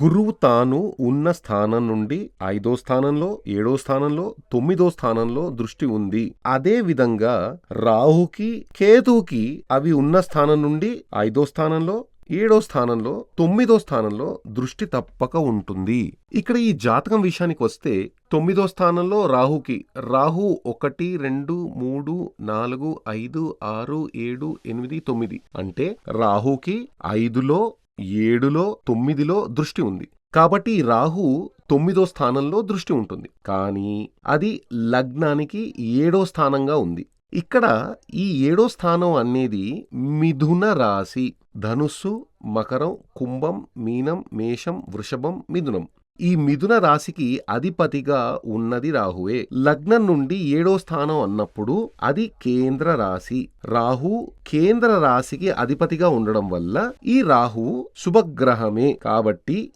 గురువు తాను ఉన్న స్థానం నుండి ఐదో స్థానంలో ఏడో స్థానంలో తొమ్మిదో స్థానంలో దృష్టి ఉంది. అదే విధంగా రాహుకి కేతువుకి అవి ఉన్న స్థానం నుండి ఐదో స్థానంలో ఏడో స్థానంలో తొమ్మిదో స్థానంలో దృష్టి తప్పక ఉంటుంది. ఇక్కడ ఈ జాతకం విషయానికి వస్తే తొమ్మిదో స్థానంలో రాహుకి రాహు ఒకటి రెండు మూడు నాలుగు ఐదు ఆరు ఏడు ఎనిమిది తొమ్మిది అంటే రాహుకి ఐదులో ఏడులో తొమ్మిదిలో దృష్టి ఉంది. కాబట్టి రాహు తొమ్మిదో స్థానంలో దృష్టి ఉంటుంది. కానీ అది లగ్నానికి ఏడో స్థానంగా ఉంది. ఇక్కడ ఈ ఏడో స్థానం అనేది మిథున రాశి. ధనుస్సు మకరం కుంభం మీనం మేషం వృషభం మిథునం. ఈ మిథున రాశికి అధిపతిగా ఉన్నది రాహువే. లగ్నం నుండి ఏడో స్థానం అన్నప్పుడు అది కేంద్ర రాశి. రాహు కేంద్ర రాశికి అధిపతిగా ఉండడం వల్ల ఈ రాహు శుభగ్రహమే. కాబట్టి